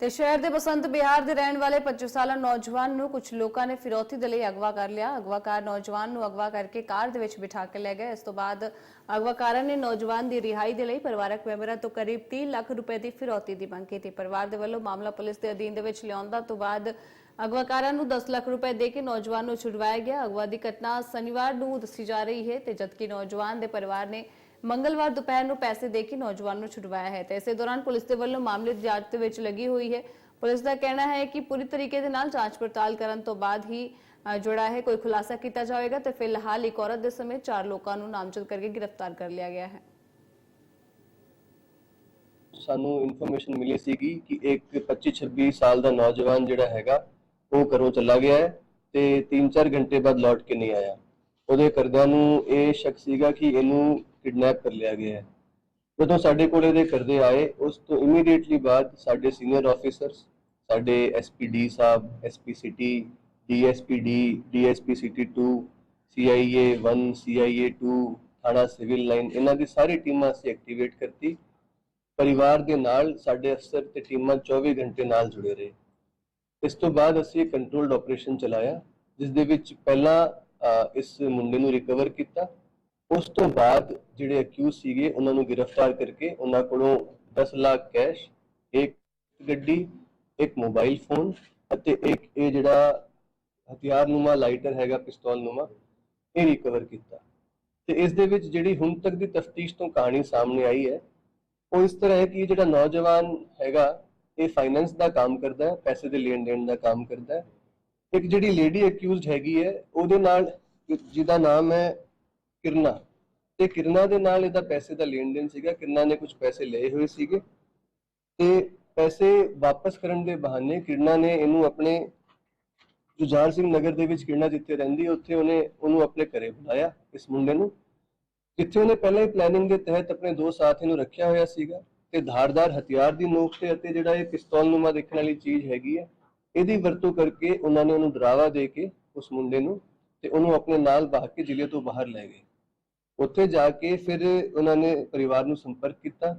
ਤੇ ਸ਼ਹਿਰ ਦੇ ਬਸੰਤ ਬਿਹਾਰ ਦੇ ਰਹਿਣ ਵਾਲੇ 25 ਸਾਲਾ ਨੌਜਵਾਨ ਨੂੰ ਕੁਝ ਲੋਕਾਂ ਨੇ ਫਿਰੌਤੀ ਦੇ ਲਈ ਅਗਵਾ ਕਰ ਲਿਆ। ਅਗਵਾਕਾਰ ਨੌਜਵਾਨ ਨੂੰ ਅਗਵਾ ਕਰਕੇ ਕਾਰ ਦੇ ਵਿੱਚ ਬਿਠਾ ਕੇ ਲੈ ਗਏ। ਇਸ ਤੋਂ ਬਾਅਦ ਅਗਵਾਕਾਰਾਂ ਨੇ ਨੌਜਵਾਨ ਦੀ ਰਿਹਾਈ ਦੇ ਲਈ ਪਰਿਵਾਰਕ ਮੈਂਬਰਾਂ ਤੋਂ ਕਰੀਬ 30 ਲੱਖ ਰੁਪਏ ਦੀ ਫਿਰੌਤੀ ਦੀ ਮੰਗ ਕੀਤੀ। ਪਰਿਵਾਰ ਦੇ ਵੱਲੋਂ ਮਾਮਲਾ ਪੁਲਿਸ ਦੇ ਅਧੀਨ ਦੇ ਵਿੱਚ ਲਿਆਉਂਦਾ ਤੋਂ ਬਾਅਦ ਅਗਵਾਕਾਰਾਂ ਨੂੰ 10 ਲੱਖ ਰੁਪਏ ਦੇ ਕੇ ਨੌਜਵਾਨ ਨੂੰ ਛੁਡਵਾਇਆ ਗਿਆ। ਅਗਵਾ ਦੀ ਘਟਨਾ ਸ਼ਨੀਵਾਰ ਨੂੰ ਦੱਸੀ ਜਾ ਰਹੀ ਹੈ ਤੇ ਜਦਕਿ ਨੌਜਵਾਨ ਦੇ ਪਰਿਵਾਰ ਨੇ ਮੰਗਲਵਾਰ ਦੁਪਹਿਰ ਨੂੰ ਪੈਸੇ ਦੇ ਕੇ ਨੌਜਵਾਨ ਨੂੰ ਛੁਡਵਾਇਆ ਹੈ ਤੇ ਇਸੇ ਦੌਰਾਨ ਪੁਲਿਸ ਦੇ ਵੱਲੋਂ ਮਾਮਲੇ ਦੀ ਜਾਂਚ ਦੇ ਵਿੱਚ ਲੱਗੀ ਹੋਈ ਹੈ। ਪੁਲਿਸ ਦਾ ਕਹਿਣਾ ਹੈ ਕਿ ਪੂਰੀ ਤਰੀਕੇ ਦੇ ਨਾਲ ਜਾਂਚ ਪੜਤਾਲ ਕਰਨ ਤੋਂ ਬਾਅਦ ਹੀ ਅ, ਹੈ ਕੋਈ ਖੁਲਾਸਾ ਕੀਤਾ ਜਾਵੇਗਾ ਤੇ ਫਿਲਹਾਲ ਇੱਕ ਔਰਤ ਦੇ ਸਮੇਤ ਚਾਰ ਲੋਕਾਂ ਨੂੰ ਨਾਮਜ਼ਦ ਕਰਕੇ ਗ੍ਰਿਫਤਾਰ ਕਰ ਲਿਆ ਗਿਆ ਹੈ। ਸਾਨੂੰ ਇਨਫੋਰਮੇਸ਼ਨ ਮਿਲੀ ਸੀਗੀ ਕਿ ਇੱਕ 25-26 ਸਾਲ ਦਾ ਨੌਜਵਾਨ ਜਿਹੜਾ ਹੈਗਾ ਉਹ ਘਰੋਂ ਚਲਾ ਗਿਆ ਹੈ ਤੇ 3-4 ਘੰਟੇ ਬਾਅਦ ਲੌਟ ਕੇ ਨਹੀਂ ਆਇਆ। ਉਹਦੇ ਘਰਦਿਆਂ ਨੂੰ ਇਹ ਸ਼ੱਕ ਸੀਗਾ ਕਿ ਇਹਨੂੰ ਕਿਡਨੈਪ ਕਰ ਲਿਆ ਗਿਆ ਹੈ। ਜਦੋਂ ਸਾਡੇ ਕੋਲ ਇਹਦੇ ਕਰਦੇ ਆਏ, ਉਸ ਤੋਂ ਇਮੀਡੀਏਟਲੀ ਬਾਅਦ ਸਾਡੇ ਸੀਨੀਅਰ ਆਫੀਸਰਸ ਸਾਡੇ ਐਸਪੀਡੀ ਸਾਹਿਬ SP city DSPD DSP city 2 CIA 1 CIA 2 ਥਾਣਾ ਸਿਵਲ ਲਾਈਨ ਇਹਨਾਂ ਦੀ ਸਾਰੀ ਟੀਮਾਂ ਅਸੀਂ ਐਕਟੀਵੇਟ ਕਰਤੀ। ਪਰਿਵਾਰ ਦੇ ਨਾਲ ਸਾਡੇ ਅਫਸਰ ਤੇ ਟੀਮਾਂ 24 ਘੰਟੇ ਨਾਲ ਜੁੜੇ ਰਹੇ। ਇਸ ਤੋਂ ਬਾਅਦ ਅਸੀਂ ਕੰਟਰੋਲਡ ਆਪਰੇਸ਼ਨ ਚਲਾਇਆ, ਜਿਸ ਦੇ ਵਿੱਚ ਪਹਿਲਾਂ ਇਸ ਮੁੰਡੇ ਨੂੰ ਰਿਕਵਰ ਕੀਤਾ। ਉਸ ਤੋਂ ਬਾਅਦ ਜਿਹੜੇ ਅਕਿਊਜ਼ ਸੀਗੇ, ਉਹਨਾਂ ਨੂੰ ਗ੍ਰਿਫਤਾਰ ਕਰਕੇ ਉਹਨਾਂ ਕੋਲੋਂ 10 ਲੱਖ ਕੈਸ਼, ਇੱਕ ਗੱਡੀ, ਇੱਕ ਮੋਬਾਈਲ ਫੋਨ ਅਤੇ ਇੱਕ ਇਹ ਜਿਹੜਾ ਹਥਿਆਰਨੁਮਾ ਲਾਈਟਰ ਹੈਗਾ, ਪਿਸਤੌਲਨੁਮਾ, ਇਹ ਰਿਕਵਰ ਕੀਤਾ। ਤੇ ਇਸ ਦੇ ਵਿੱਚ ਜਿਹੜੀ ਹੁਣ ਤੱਕ ਦੀ ਤਫਤੀਸ਼ ਤੋਂ ਕਹਾਣੀ ਸਾਹਮਣੇ ਆਈ ਹੈ, ਉਹ ਇਸ ਤਰ੍ਹਾਂ ਹੈ ਕਿ ਇਹ ਜਿਹੜਾ ਨੌਜਵਾਨ ਹੈਗਾ, ਇਹ ਫਾਈਨੈਂਸ ਦਾ ਕੰਮ ਕਰਦਾ ਹੈ, ਪੈਸੇ ਦੇ ਲੈਣ ਦੇਣ ਦਾ ਕੰਮ ਕਰਦਾ ਹੈ। ਇੱਕ ਜਿਹੜੀ ਲੇਡੀ ਅਕਿਊਜ਼ਡ ਹੈਗੀ ਹੈ, ਉਹਦੇ ਨਾਲ ਜਿਹਦਾ ਨਾਮ ਹੈ ਕਿਰਨਾ। ਤੇ ਕਿਰਨਾ ਦੇ ਨਾਲ ਇਹਦਾ ਪੈਸੇ ਦਾ ਲੈਣ ਦੇਣ ਸੀਗਾ। ਕਿਰਨਾ ਨੇ ਕੁਝ ਪੈਸੇ ਲਏ ਹੋਏ ਸੀਗੇ। ਤੇ ਪੈਸੇ ਵਾਪਸ ਕਰਨ ਦੇ ਬਹਾਨੇ ਕਿਰਨਾ ਨੇ ਇਹਨੂੰ ਆਪਣੇ ਜੁਝਾਰ ਸਿੰਘ ਨਗਰ ਦੇ ਵਿੱਚ ਕਿਰਨਾ ਜਿੱਥੇ ਰਹਿੰਦੀ ਉੱਥੇ ਉਹਨੇ ਉਹਨੂੰ ਆਪਣੇ ਘਰੇ ਬੁਲਾਇਆ, ਇਸ ਮੁੰਡੇ ਨੂੰ। ਜਿੱਥੇ ਉਹਨੇ ਪਹਿਲਾਂ ਹੀ ਪਲੈਨਿੰਗ ਦੇ ਤਹਿਤ ਆਪਣੇ ਦੋ ਸਾਥੀ ਨੂੰ ਰੱਖਿਆ ਹੋਇਆ ਸੀਗਾ। ਤੇ ਧਾਰਦਾਰ ਹਥਿਆਰ ਦੀ ਨੋਕ ਤੇ ਅਤੇ ਜਿਹੜਾ ਇਹ ਪਿਸਤੌਲ ਨੂਮਾ ਦੇਖਣ ਵਾਲੀ ਚੀਜ਼ ਹੈਗੀ ਹੈ, ਇਹਦੀ ਵਰਤੋਂ ਕਰਕੇ ਉਹਨਾਂ ਨੇ ਉਹਨੂੰ ਡਰਾਵਾ ਦੇ ਕੇ ਉਸ ਮੁੰਡੇ ਨੂੰ ਤੇ ਉਹਨੂੰ ਆਪਣੇ ਨਾਲ ਬਾਹ ਕੇ ਜ਼ਿਲ੍ਹੇ ਤੋਂ ਬਾਹਰ ਲੈ ਗਏ। ਉੱਥੇ ਜਾ ਕੇ ਫਿਰ ਉਹਨਾਂ ਨੇ ਪਰਿਵਾਰ ਨੂੰ ਸੰਪਰਕ ਕੀਤਾ।